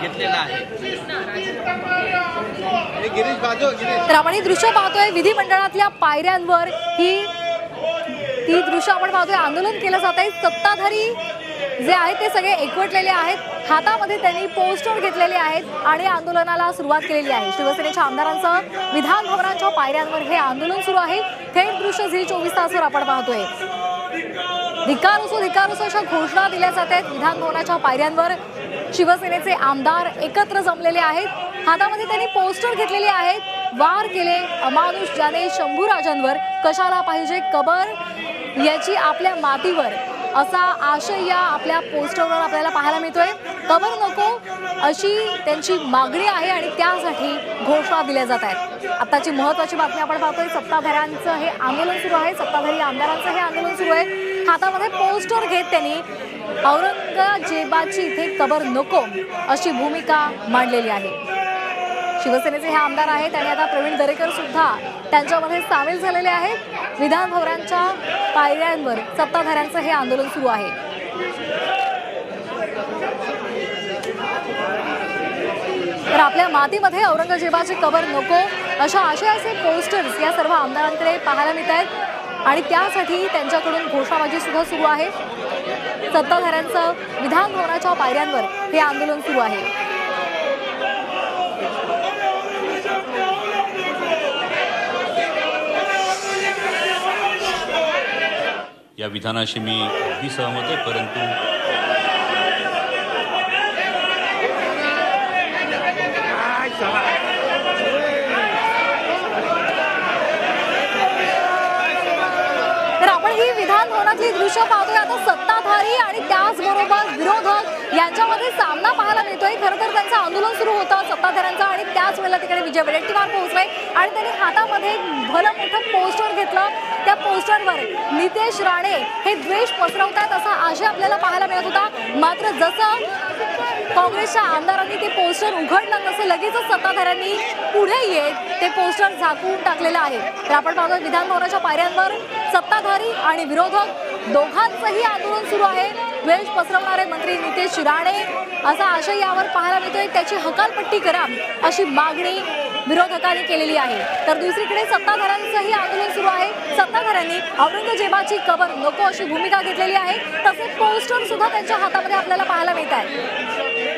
घेतलेला आहे. तर आपण ही दृश्य पाहतोय. विधिमंडळातल्या पायऱ्यांवर ही ती दृश्य आपण पाहतोय. आंदोलन केलं जात आहे सत्ताधारी जे आहेत ते सगळे एकवटलेले आहेत. हातामध्ये त्यांनी पोस्टर घेतलेले आहेत आणि आंदोलनाला सुरुवात केलेली आहे. शिवसेनेच्या आमदारांचं विधान भवनाच्या पायऱ्यांवर हे आंदोलन सुरू आहे. थेट दृश्य झी चोवीस तासवर आपण पाहतोय. धिकार असो धिकार असो अशा घोषणा दिल्या जात आहेत. विधानभवनाच्या पायऱ्यांवर शिवसेनेचे आमदार एकत्र जमलेले आहेत. हातामध्ये त्यांनी पोस्टर घेतलेले आहेत. वार केले अमानुष ज्याने शंभूराजांवर. कशाला पाहिजे कबर? याची आपल्या मातीवर. असा आशय या आपल्या पोस्टरवर आपल्याला पाहायला मिळतोय. कबर नको अशी त्यांची मागणी आहे आणि त्यासाठी घोषणा दिल्या जात आहेत. आत्ताची महत्वाची बातमी आपण पाहतोय. सत्ताधाऱ्यांचं हे आंदोलन सुरू आहे. सत्ताधारी आमदारांचं हे आंदोलन सुरू आहे. हातामध्ये पोस्टर घेत त्यांनी औरंगजेबाची इथे कबर नको अशी भूमिका मांडलेली आहे. शिवसेनेचे हे आमदार आहेत आणि आता प्रवीण दरेकर सुद्धा त्यांच्यामध्ये सामील झालेले आहेत. विधान भवनाच्या पायऱ्यांवर सत्ताधाऱ्यांचं हे आंदोलन सुरू आहे. तर आपल्या मातीमध्ये औरंगजेबाची कबर नको अशा आशयाचे पोस्टर्स या सर्व आमदारांकडे पाहायला मिळत आहेत आणि त्यासाठी त्यांच्याकडून घोषणाबाजी सुद्धा सुरू आहे. सत्ताधाऱ्यांचं विधान भवनाच्या पायऱ्यांवर हे आंदोलन सुरू आहे. या विधानाशी मी अगदी सहमत आहे परंतु तर आपण ही विधान भवनातली दृश्य पाहतोय. आता सत्ताधारी आणि त्याचबरोबर विरोधक यांच्यामध्ये सामना पाहायला मिळतोय. खरं तर त्यांचं आंदोलन सुरू होतं सत्ताधाऱ्यांचं आणि त्याच वेळेला तिकडे विजय वडेट्टीवार पोहोचले आणि त्यांनी हातामध्ये एक भलं मोठं पोस्टर घेतलं. त्या पोस्टरवर नितेश राणे हे द्वेष पसरवतात असा आशय आपल्याला पाहायला मिळत होता. मात्र जसं काँग्रेसच्या आमदारांनी ते पोस्टर उघडलं तसं लगेचच सत्ताधाऱ्यांनी पुढे येत ते पोस्टर झाकून टाकलेलं आहे. तर आपण पाहतोय विधानभवनाच्या पायऱ्यांवर सत्ताधारी आणि विरोधक दोघांचंही आंदोलन सुरू आहे. द्वेष पसरवणारे मंत्री नितेश राणे असा आशय यावर पाहायला मिळतोय. त्याची हकालपट्टी करा अशी मागणी विरोधकांनी केलेली आहे. तर दुसरीकडे सत्ताधाऱ्यांचंही आंदोलन सुरू आहे. सत्ताधाऱ्यांनी औरंगजेबाची कबर नको अशी भूमिका घेतलेली आहे. तसेच पोस्टर सुद्धा त्यांच्या हातामध्ये आपल्याला पाहायला मिळत आहे.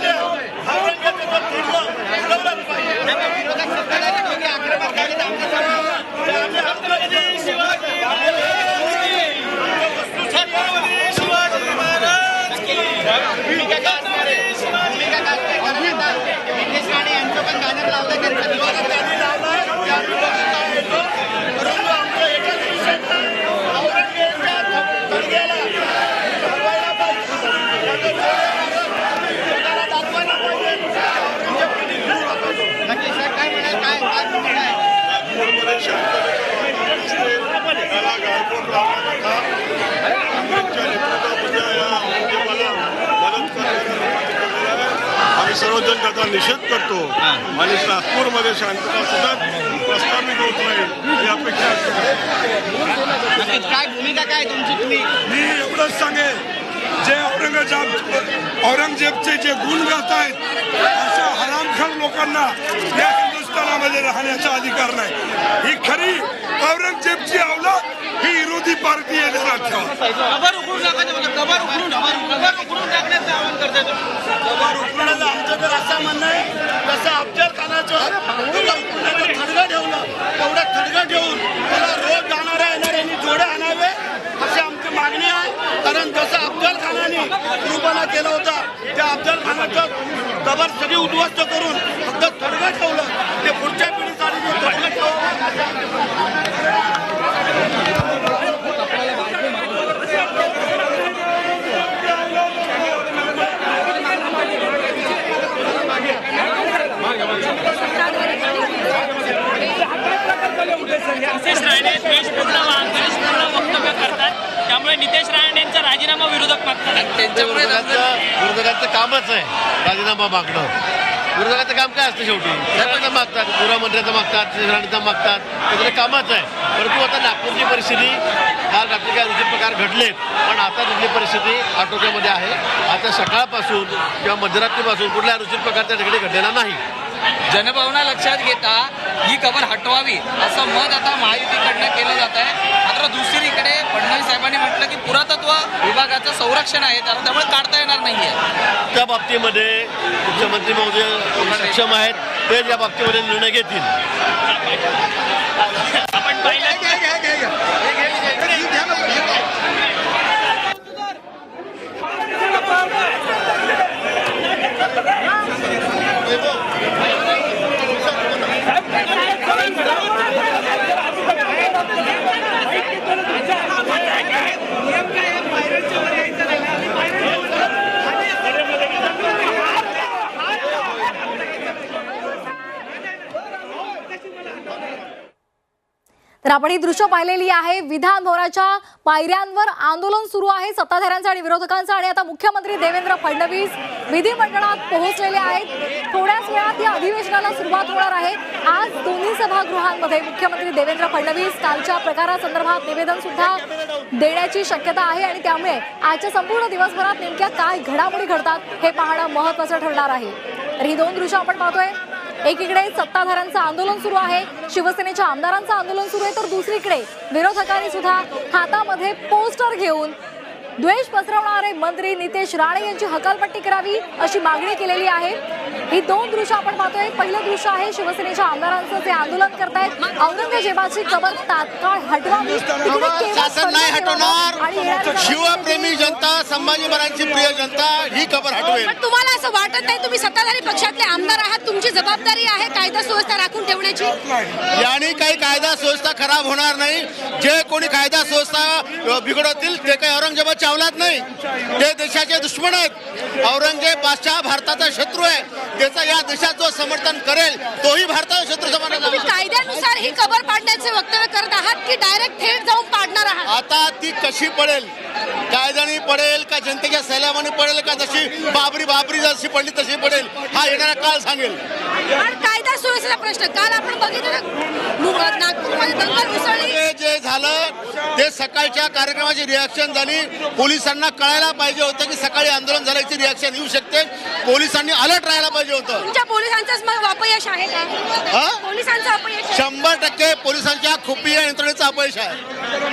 جماعة आम्ही सर्वजण त्याचा निषेध करतो. आणि नागपूरमध्ये शांतता सुद्धा प्रस्थापित होत नाही ही अपेक्षा असते. काय भूमिका काय तुमची तुम्ही? मी एवढंच सांगेन जे औरंगजेब औरंगजेबचे जे गुण गात आहेत अशा हरामखोर लोकांना या हिंदुस्थानामध्ये राहण्याचा अधिकार नाही. ही खरी औरंगजेबची अवलाद ही विरोधी पार्टी आहे लक्षात ठेवा. कबर उघडून टाकायचं कबर उघडून कबर उघडून टाकण्याचं आवाहन करते कबर उघडण्याचं आमचं तर असं म्हणणं आहे जसं अफजल खानाचं कबर उघडण्याचं ठेवलं तेवढं थडगं ठेवून त्याला रोज जाणाऱ्या येणाऱ्यांनी जोडे आणावे अशी आमची मागणी आहे. कारण जसं अफजल खानाने कुरुबाना केलं होतं त्या अफजल खानाचं कबर सगळी उद्ध्वस्त करून फक्त थडगं ठेवलं. ते पुढच्या पिढीसाठी जे थडगं त्यामुळे नितेश राणेंचा राजीनामा विरोधक मागतात. विरोधकांचं कामच आहे राजीनामा मागणं. विरोधकाचं काम काय असतं शेवटी? साहेबांचं मागतात गृहमंत्र्याचं मागतात राणीचं मागतात. त्याचं कामच आहे. परंतु आता नागपूरची परिस्थिती काल रात्री काय दुसरे प्रकार घडलेत. पण आता तिथली परिस्थिती आटोक्यामध्ये आहे. आता सकाळपासून किंवा मध्यरात्रीपासून कुठल्या अनुचित प्रकार त्या ठिकाणी घडलेला नाही. जनभावना लक्षात घेता ही कबर हटवावी असं मत आता महायुतीकडनं केलं जात आहे. मात्र दुसरीकडे फडणवीस साहेबांनी म्हटलं की पुरातत्व विभागाचं संरक्षण आहे त्याला त्यामुळे काढता येणार नाहीये. त्या बाबतीमध्ये मुख्यमंत्री महोदय सक्षम आहेत ते या बाबतीमध्ये निर्णय घेतील. आपण पाहिलं तर आपण ही दृश्य पाहिलेली आहे. विधान भवनाच्या पायऱ्यांवर आंदोलन सुरू आहे. सत्ताधाऱ्यांचं आणि विरोधकांचं आणि आता मुख्यमंत्री देवेंद्र फडणवीस विधिमंडळात पोहोचलेले आहेत. थोड्याच वेळात या अधिवेशनाला सुरुवात होणार आहे. आज दोन्ही सभागृहांमध्ये मुख्यमंत्री देवेंद्र फडणवीस कालच्या प्रकारासंदर्भात निवेदन सुद्धा देण्याची शक्यता आहे आणि त्यामुळे आजच्या संपूर्ण दिवसभरात नेमक्या काय घडामोडी घडतात हे पाहणं महत्वाचं ठरणार आहे. तर ही दोन दृश्य आपण पाहतोय. एकीकडे सत्ताधाऱ्यांचं आंदोलन सुरू आहे शिवसेनेच्या आमदारांचं आंदोलन सुरू आहे तर दुसरीकडे विरोधकांनी सुद्धा हातामध्ये पोस्टर घेऊन द्वेष पसरवणारे मंत्री नितेश राणे यांची हकालपट्टी करावी अशी मागणी केलेली आहे. ही दोन दृश्य आपण पाहतोय. पहिलं दृश्य आहे शिवसेनेच्या आमदारांचं ते आंदोलन करतायत. औरंगजेबाची कबर तात्काळ हटवावी शासन नाही हटवणार. शिवप्रेमी जनता संभाजी महाराजांची प्रिय जनता ही खबर हटवेल. तुम्हाला असं वाटत नाही तुम्ही सत्ताधारी पक्षातले आमदार आहात तुमची जबाबदारी आहे कायदा सुव्यवस्था राखून ठेवण्याची? याने काही कायदा सुव्यवस्था खराब होणार नाही. जे कोणी कायदा सुव्यवस्था बिघडवतील ते काही औरंगजेबाची अवलाद नाही. ते देशाचे दुश्मन आहेत. औरंगजेब बादशाह भारताचा शत्रू आहे. त्याचा या देशात जो समर्थन करेल तोही भारताचा शत्रू समजला कायद्यानुसार ही कबर पाडण्याचे वक्तव्य करत आहात की डायरेक्ट थेट जाऊन पाडणार आहात? आता ती कशी पडेल? कायद्याने पडेल का जनतेच्या सैलामाने पडेल का जशी बाबरी बाबरी जशी पडली तशी पडेल हा येणारा काळ सांगेल. कायदा सुव्यवस्थेचा प्रश्न काल आपण बघितलं नागपूरमध्ये दंगल उसळली. जे झालं ते सकाळच्या कार्यक्रमाची रिॲक्शन झाली. पोलिसांना कळायला पाहिजे होतं की सकाळी आंदोलन झाल्याची रिॲक्शन येऊ शकते. पोलिसांनी अलर्ट राहायला पाहिजे होतं. पोलिसांचंच मग अपयश आहे का? हा? पोलिसांचं अपयश आहे. शंभर टक्के पोलिसांच्या खुफिया यंत्रणेचं अपयश आहे.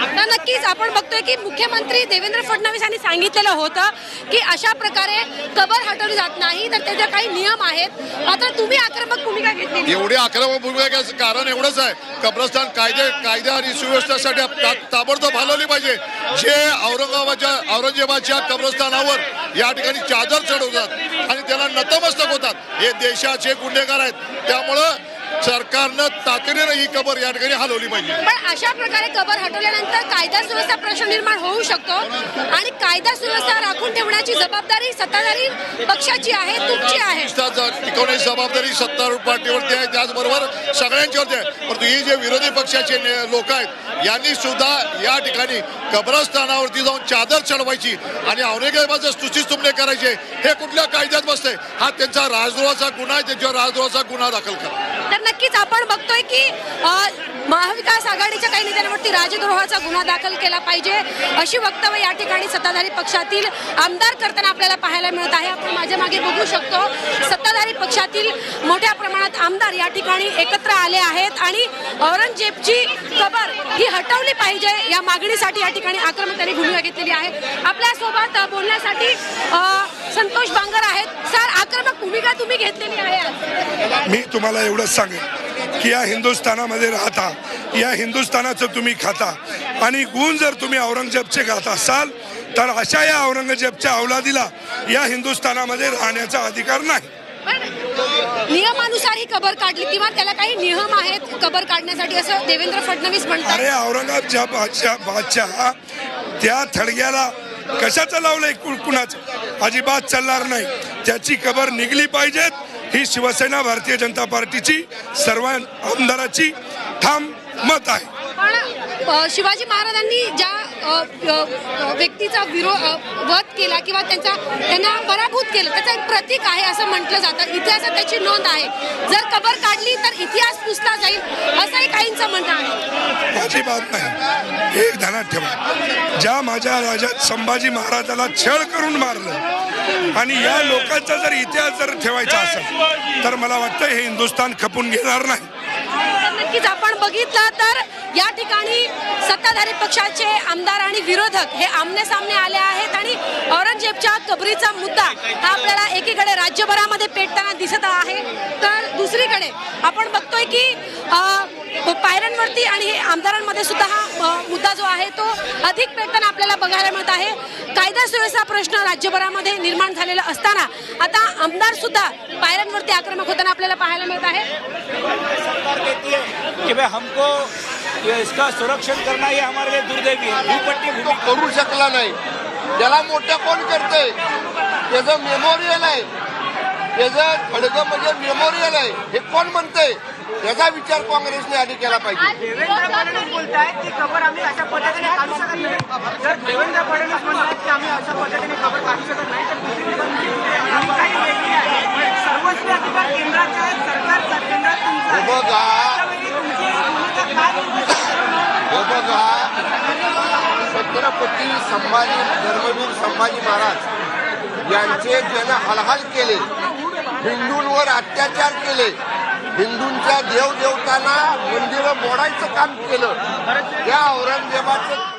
आता नक्कीच आपण बघतोय की मुख्यमंत्री देवेंद्र फडणवीस यांनी सांगितलेलं होतं की अशा प्रकारे कबर हटवली जात नाही तर त्याचे काही नियम आहेत. मात्र तुम्ही आक्रमक भूमिका घेतली. एवढी आक्रमक भूमिकेचं कारण एवढंच आहे. कब्रस्तान कायदे कायदा आणि सुव्यवस्थेसाठी ता- ताबडतोब हलवली पाहिजे. जे औरंगाबादच्या औरंगजेबाच्या कब्रस्तानावर या ठिकाणी चादर चढवतात आणि त्याला नतमस्तक होतात. हे देशाचे गुन्हेगार आहेत. त्यामुळं सरकारनं तातडीनं ही कबर या ठिकाणी हलवली पाहिजे. पण अशा प्रकारे कबर हटवल्यानंतर कायदा सुव्यवस्था प्रश्न निर्माण होऊ शकतो आणि कायदा सुव्यवस्था राखून ठेवण्याची जबाबदारी सत्ताधारी पक्षाची आहे तुमची आहे. टिकवण्याची जबाबदारी सत्तारूढ पार्टीवरती आहे त्याचबरोबर सगळ्यांच्यावरती आहे. परंतु ही जे विरोधी पक्षाचे लोक आहेत यांनी सुद्धा या ठिकाणी कब्रस्थानावरती जाऊन चादर चढवायची आणि औरंगजेबाचं स्तुती स्तुमने करायचे हे कुठल्या कायद्यात बसतंय? हा त्यांचा राजद्रोहाचा गुन्हा आहे त्यांच्यावर राजद्रोहाचा गुन्हा दाखल करा. तर नक्कीच आपण बघतोय की महाविकास आघाडीच्या काही नेत्यांवरती राजद्रोहाचा गुन्हा दाखल केला पाहिजे अशी वक्तव्य या ठिकाणी सत्ताधारी पक्षातील आमदार करताना आपल्याला पाहायला मिळत आहे. आपण माझ्या मागे बघू शकतो सत्ताधारी पक्षातील मोठ्या प्रमाणात आमदार या ठिकाणी एकत्र आले आहेत आणि औरंगजेबची कबर ही हटवली पाहिजे या मागणीसाठी या ठिकाणी आक्रमक त्यांनी भूमिका घेतलेली आहे. आपल्यासोबत बोलण्यासाठी संतोष बांगर आहेत. सर आक्रमक भूमिका तुम्ही घेतलेली आहे. मी तुम्हाला एवढंच सांगेन की या हिंदुस्थानामध्ये राहता या हिंदुस्थानाचं तुम्ही खाता आणि गुण जर तुम्ही औरंगजेबचे गात असाल तर अशा या औरंगजेबच्या अवलादीला या हिंदुस्थानामध्ये राहण्याचा अधिकार नाही. नियमानुसार ही कबर काढली किंवा त्याला काही नियम आहेत कबर काढण्यासाठी असं देवेंद्र फडणवीस म्हणतात? अरे औरंगाबादच्या बादशाह बादशाह त्या थडग्याला कशाचं लावलंय कुणाचं? अजिबात चालणार नाही. त्याची खबर निघली पाहिजेत ही शिवसेना भारतीय जनता पार्टीची सर्व आमदाराची ठाम मत आहे. पण शिवाजी महाराजांनी ज्या व्यक्तीचा विरोध वध केला किंवा त्यांचा त्यांना पराभूत केलं त्याचं एक प्रतीक आहे असं म्हटलं जातं. इतिहासात त्याची नोंद आहे. जर कबर काढली तर इतिहास पुसला जाईल असंही काहींचं म्हणणं आहे. अजिबात नाही. एक ध्यानात ठेवा. ज्या माझ्या राजात संभाजी महाराजाला छळ करून मारलं आणि या लोकांचा जर इतिहास जर ठेवायचा असेल तर मला वाटतं हे हिंदुस्थान खपून घेणार नाही. नक्कीच आपण बघितलं तर या ठिकाणी सत्ताधारी पक्षाचे आमदार आणि विरोधक हे आमने सामने आले आहेत आणि औरंगजेबच्या कबरीचा मुद्दा हा आपल्याला एकीकडे राज्यभरामध्ये पेटताना दिसत आहे. तर दुसरीकडे आपण बघतोय की पायऱ्यांवरती आणि हे आमदारांमध्ये सुद्धा हा मुद्दा जो आहे तो अधिक पेटताना आपल्याला बघायला मिळत आहे. कायदा सुव्यवस्था प्रश्न राज्यभरामध्ये निर्माण झालेला असताना आता आमदार सुद्धा पायऱ्यांवरती आक्रमक होताना आपल्याला पाहायला मिळत आहे. कि भाई हमको ये इसका संरक्षण करना ये हमारे लिए दुर्दैवी है। भूपट्टी तो भूमि करू शकला नाही. त्याला मोठं कोण करतंय? त्याचं मेमोरियल आहे. त्याचं खडगं म्हणजे मेमोरियल आहे. हे कोण म्हणतंय? त्याचा विचार काँग्रेसने आधी केला पाहिजे. देवेंद्र फडणवीस बोलतायत की खबर आम्ही अशा पद्धतीने काढू शकत नाही. जर देवेंद्र फडणवीस म्हणतात की आम्ही अशा पद्धतीने खबर काढू शकत नाही तर दुसरी काही आहे. अधिकार केंद्राचे आहेत सरकारचा केंद्रात तुमचा छत्रपती संभाजी धर्मवीर संभाजी महाराज यांचे ज्यानं हलहाल केले हिंदूंवर अत्याचार केले हिंदूंच्या देवदेवतांना मंदिरं मोडायचं काम केलं. या औरंगजेबाचं